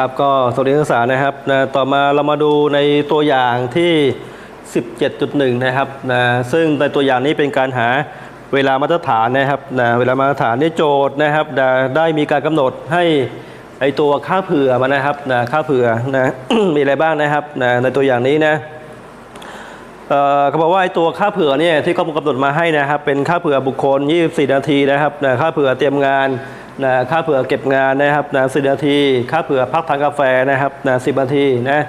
ครับก็สวัสดีนักศึกษานะครับนะต่อมาเรามาดูในตัวอย่างที่ 17.1 นะครับนะซึ่งในตัวอย่างนี้เป็นการหาเวลามาตรฐานนะครับนะเวลามาตรฐานนี่โจทย์นะครับได้ได้มีการกำหนดให้ไอตัวค่าเผื่อมานะครับนะค่าเผื่อนะมีอะไรบ้างนะครับนะในตัวอย่างนี้นะ เขาบอกว่าไอ้ตัวค่าเผื่อเนี่ยที่เขากำหนดมาให้นะครับเป็นค่าเผื่อบุคคล 24 นาทีนะครับนะค่าเผื่อเตรียมงานนะค่าเผื่อเก็บงานนะครับนะ10นาที ค่าเผื่อพักทานกาแฟนะครับนะ10นาทีนะ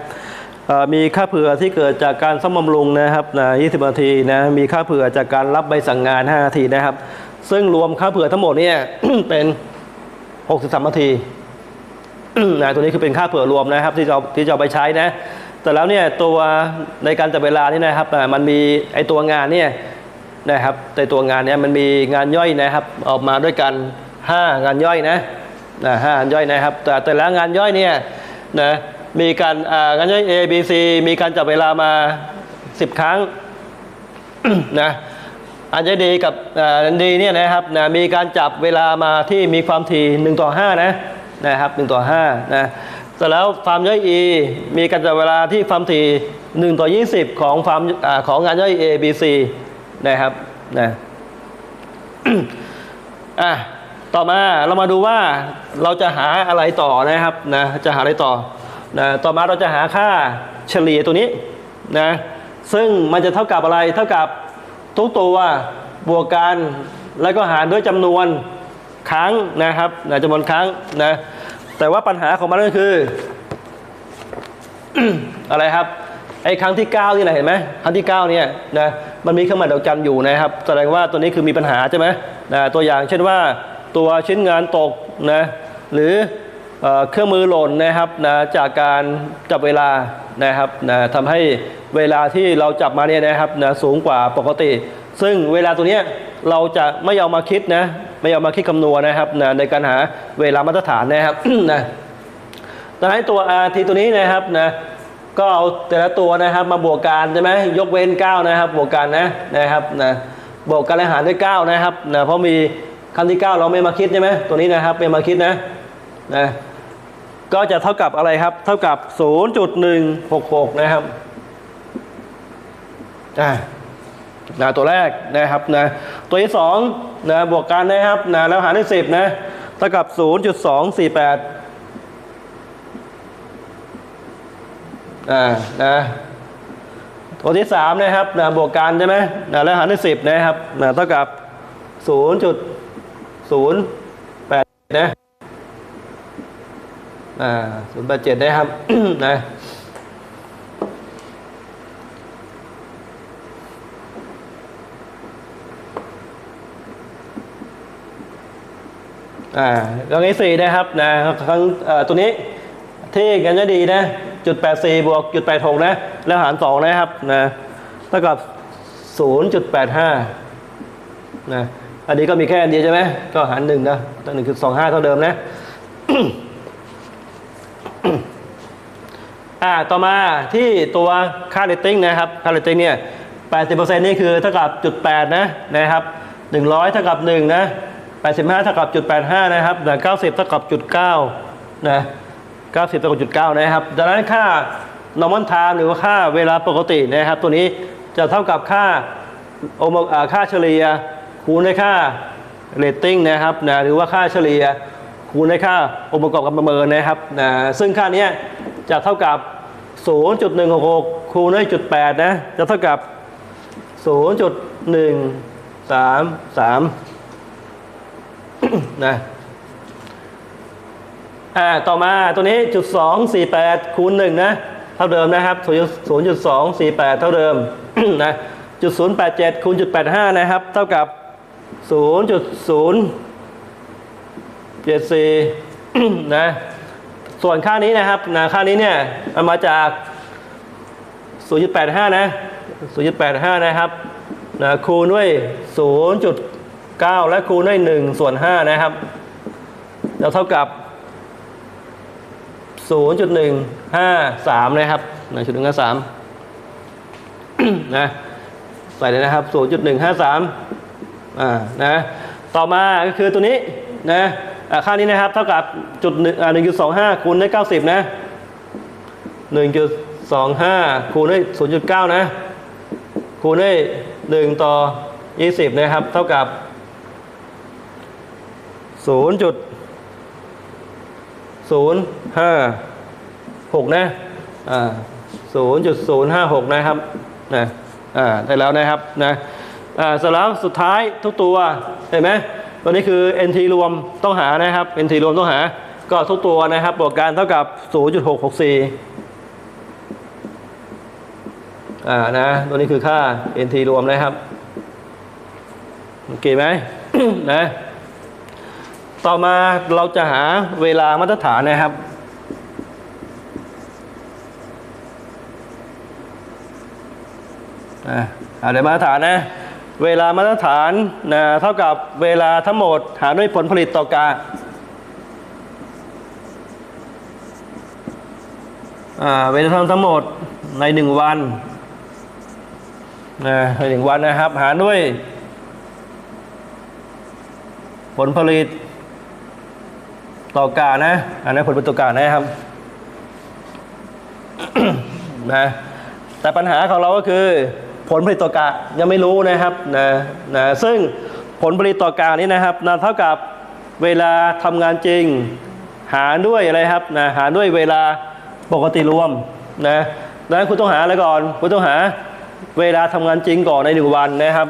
มีค่าเผื่อที่เกิดจากการซ่อมบำรุงนะครับนะ20นาทีนะมีค่าเผื่อจากการรับใบสั่งงาน 5 นาทีนะครับ ซึ่งรวมค่าเผื่อทั้งหมดเนี่ยเป็น63นาทีนะตัวนี้คือเป็นค่าเผื่อรวมนะครับที่จะที่จะไปใช้นะ แต่แล้วเนี่ยตัวในการจับเวลานี่นะครับมันมีไอตัวงานเนี่ยนะครับในตัวงานเนี่ยมันมีงานย่อยนะครับออกมาด้วยกัน 5 งานย่อยนะนะห้างานย่อยนะครับ แต่แต่ละงานย่อยเนี่ยนะมีการอ่างานย่อย A B C มีการจับเวลามา 10 ครั้งนะอันจะดีกับอ่าอันดีเนี่ยนะครับนะมีการจับเวลามาที่มีความถี่1ต่อ5นะนะครับ1ต่อ5นะ เสร็จแล้วฟาร์มย่อย E มีการจับเวลาที่ความถี่1ต่อ 20 ของฟาร์มอของงานย่อย A B C นะครับนะอะต่อมาเรามาดูว่าเราจะหาอะไรต่อนะครับนะจะหาอะไรต่อนะต่อมาเราจะหาค่าเฉลี่ยตัวนี้นะซึ่งมันจะเท่ากับอะไรเท่ากับทุกตัวบวกกันแล้วก็หารด้วยจำนวนครั้งนะครับนะจำนวนครั้งนะ แต่ว่าปัญหาของมันก็คือ อะไรครับไอ้ครั้งที่9นี่แหละเห็นไหมครั้งที่9เนี่ยนะมันมีเครื่องหมายดอกจันอยู่นะครับ แสดงว่าตัวนี้คือมีปัญหาใช่ไหมนะตัวอย่างเช่นว่าตัวชิ้นงานตกนะหรือเอเครื่องมือหล่นนะครับนะจากการจับเวลานะครับนะทำให้เวลาที่เราจับมาเนี่ยนะครับนะสูงกว่าปกติ ซึ่งเวลาตัวเนี้ยเราจะไม่เอามาคิดนะ ไม่เอามาคิดคำนวณนะครับนะในการหาเวลามาตรฐานนะครับนะดังนั้นตัว rt ตัวนี้นะครับนะก็เอาแต่ละตัวนะครับมาบวกกันใช่ไหมยกเว้น 9 นะครับ บวกกันนะนะครับนะบวกกันและหารด้วย 9 นะครับนะเพราะมีคำที่ 9 เราไม่มาคิดใช่ไหมตัวนี้นะครับไม่มาคิดนะนะก็จะเท่ากับอะไรครับ เท่ากับ 0.166 นะครับอ่านะตัวแรกนะครับนะ ตัวที่2นะบวกกันนะครับนะแล้วหารด้วย10นะเท่ากับ0.248อ่านะตัวที่สามนะครับนะบวกกันใช่ไหมนะแล้วหารด้วยสิบนะครับนะเท่ากับศูนย์จุดศูนย์แปดนะอ่าศูนย์แปดเจ็ดนะครับนะ อ่าตรงนี้สี่นะครับนะครั้งตัวนี้ที่กันจะดีนะจุดแปดสี่บวกจุดแปดหกนะ แล้วหารสองนะครับนะเท่ากับศูนย์จุดแปดห้านะอันนี้ก็มีแค่อันเดียวใช่ไหมก็หารหนึ่งนะตั้งหนึ่งจุดสองห้าเท่าเดิมนะอ่าต่อมาที่ตัวค่าเรตติ้งนะครับค่าเรตติ้งเนี่ยแปดสิบเปอร์เซ็นต์นี่คือเท่ากับจุดแปดนะนะครับหนึ่งร้อยเท่ากับหนึ่งนะ แปดสิบห้าเท่ากับจุดแปดห้านะครับแต่เก้าสิบเท่ากับจุดเก้านะ90ต่อจุด9นะครับ ดังนั้นค่า normal time หรือว่าค่าเวลาปกตินะครับ ตัวนี้จะเท่ากับค่าโอมค่าเฉลี่ยคูณด้วยค่า rating นะครับนะหรือว่าค่าเฉลี่ยคูณด้วยค่าองค์ประกอบการประเมินนะครับนะซึ่งค่านี้จะเท่ากับ 0.166 คูณด้วยจุด8นะจะเท่ากับ 0.133 นะอ่าต่อมาตัวนี้จุดสองสี่แปดคูณหนึ่งนะ เท่าเดิมนะครับศูนย์จุดสองสี่แปดเท่าเดิมนะจุดศูนย์แปดเจ็ดคูณจุดแปดห้านะครับ เท่ากับศูนย์จุดศูนย์เจ็ดสี่นะส่วนค่านี้นะครับนะค่านี้เนี่ยมันมาจาก 0.85 นะ 0.85 นะครับนะคูณด้วย 9 และคูณด้วย1ส่วน5นะครับจะเท่ากับ 0.153 นะครับนะจุดหนึ่งห้าสามนะใส่เลยนะครับ 0.153อ่านะต่อมาก็คือตัวนี้นะค่านี้นะครับเท่ากับจุดหนึ่งหนึ่งจุดสองห้าคูณด้วยเก้าสิบนะหนึ่งจุดสองห้าคูณด้วยศูนย์จุดเก้านะ คูณด้วยหนึ่งต่อยี่สิบนะครับ เท่ากับ ศูนย์จุดศูนย์ห้าหกนะอ่าศูนย์จุดศูนย์ห้าหกนะครับนะอ่าได้แล้วนะครับนะอ่าเสร็จแล้วสุดท้ายทุกตัวเห็นไหมตัวนี้คือ NT รวมต้องหานะครับ NT รวมต้องหา ก็ทุกตัวนะครับบวกกันเท่ากับ 0.664อ่านะตัวนี้คือค่า NT รวมนะครับโอเคไหมนะ ต่อมาเราจะหาเวลามาตรฐานนะครับ อ่าเดี๋ยวมาตรฐานนะ เวลามาตรฐานนะเท่ากับเวลาทั้งหมดหารด้วยผลผลิตต่อกาอ่าเวลาทำทั้งหมดในหนึ่งวันนะในหนึ่งวันนะครับ หารด้วย ผลผลิต ต่อกานะ อันนี้นผลผลิตต่อกานะครับนะแต่ปัญหาของเราก็คือ ผลผลิตต่อกายังไม่รู้นะครับนะนะซึ่งผลผลิตต่อกานี้นะครับนะเท่ากับเวลาทำงานจริง หารด้วยอะไรครับนะหารด้วยเวลาปกติรวมนะดังนั้นคุณต้องหาอะไรก่อน คุณต้องหาเวลาทำงานจริงก่อนในหนึ่งวันนะครับ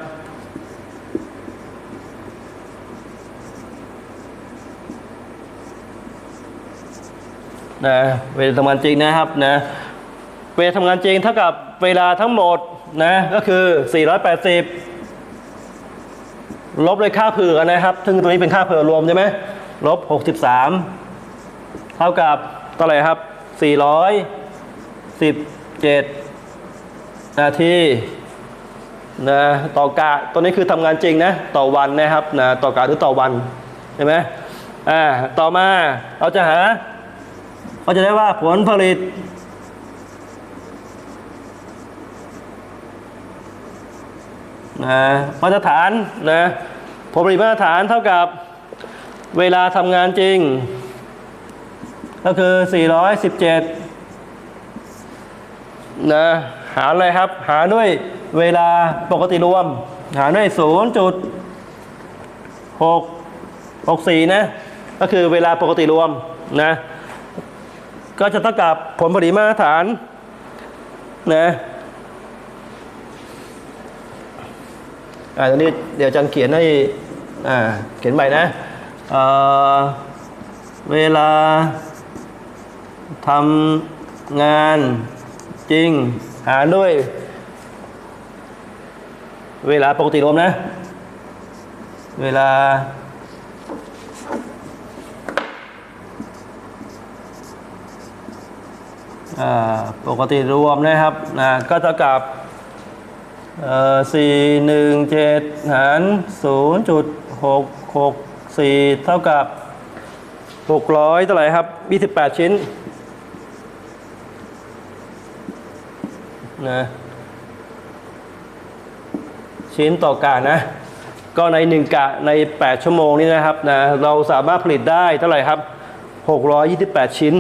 นะเวลาทำงานจริงนะครับนะเวลาทำงานจริงเท่ากับเวลาทั้งหมดนะก็คือ 480 ลบด้วยค่าเผื่อนะครับซึ่งตัวนี้เป็นค่าเผื่อรวมใช่ไหมลบ 63 เท่ากับเท่าไหร่ครับ 417 นาทีนะต่อกะตัวนี้คือทำงานจริงนะต่อวันนะครับนะต่อกะหรือต่อวันเห็นไหมอ่าต่อมาเราจะหา ก็จะได้ว่าผลผลิต นะมาตรฐานนะผลผลิตมาตรฐานเท่ากับเวลาทำงานจริง ก็คือ 417 นะ หารอะไรครับ หาด้วยเวลาปกติรวม หารด้วย 0.664 นะ ก็คือเวลาปกติรวมนะ ก็จะเท่ากับผลผลิตมาตรฐานนะอ่าตรงนี้เดี๋ยวจังเขียนให้อ่าเขียนใหม่นะเอ่อเวลาทำงานจริงหารด้วย เวลาปกติรวมนะ เวลา อ่า ปกติรวมนะครับนะก็เท่ากับสี่หนึ่งเจ็ดหารศูนย์จุดหกหกสี่เท่ากับหกร้อยเท่าไหร่ครับยี่สิบแปดชิ้นนะชิ้นต่อกะนะ ก็ในหนึ่งกะใน 8 ชั่วโมงนี้นะครับนะเราสามารถผลิตได้เท่าไหร่ครับ 628 ชิ้น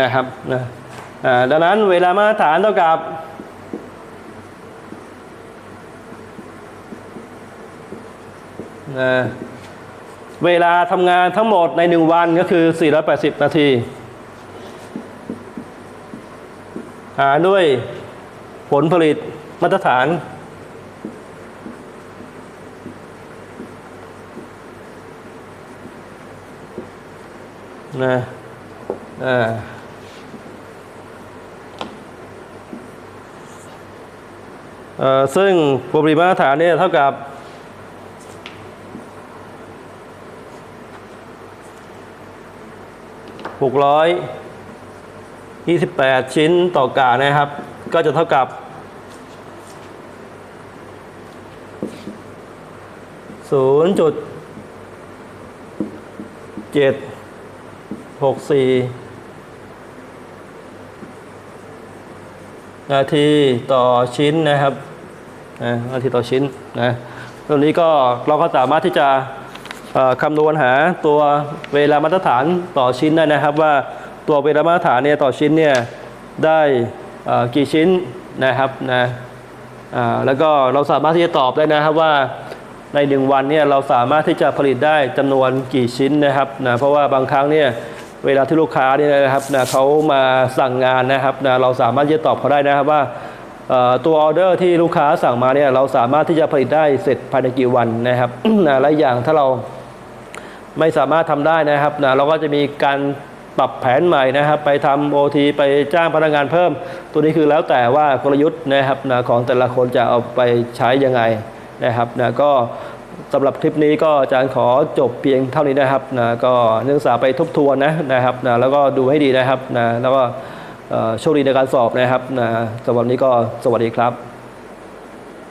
นะครับนะ ดังนั้นเวลามาตรฐานเท่ากับ เวลาทำงานทั้งหมดใน 1 วันก็คือ 480 นาที หาด้วยผลผลิตมาตรฐานนะอ่าเอ่อ ซึ่งปริมาตรฐานเนี่ยเท่ากับหกร้อยยี่สิบแปดชิ้นต่อกานะครับ ก็จะเท่ากับศูนย์จุดเจ็ดหกสี่นาทีต่อชิ้นนะครับ นะนาทีต่อชิ้นนะตรงนี้ก็เราก็สามารถที่จะคำนวณหาตัวเวลามาตรฐานต่อชิ้นได้นะครับว่าตัวเวลามาตรฐานเนี่ยต่อชิ้นเนี่ยได้กี่ชิ้นนะครับนะแล้วก็เราสามารถที่จะตอบได้นะครับว่าในหนึ่งวันเนี่ยเราสามารถที่จะผลิตได้จำนวนกี่ชิ้นนะครับนะเพราะว่าบางครั้งเนี่ยเวลาที่ลูกค้าเนี่ยนะครับนะเขามาสั่งงานนะครับนะเราสามารถที่จะตอบเขาได้นะครับว่า ตัวออเดอร์ที่ลูกค้าสั่งมาเนี่ยเราสามารถที่จะผลิตได้เสร็จภายในกี่วันนะครับและอย่างถ้าเราไม่สามารถทำได้นะครับนะเราก็จะมีการปรับแผนใหม่นะครับ ไปทำโอทีไปจ้างพนักงานเพิ่ม ตัวนี้คือแล้วแต่ว่ากลยุทธ์นะครับนะของแต่ละคนจะเอาไปใช้ยังไงนะครับนะก็สำหรับคลิปนี้ก็อาจารย์ขอจบเพียงเท่านี้นะครับนะก็นักศึกษาไปทบทวนนะนะครับนะแล้วก็ดูให้ดีนะครับนะแล้วก็ โชคดีในการสอบนะครับนะสำหรับวันนี้ก็สวัสดีครับ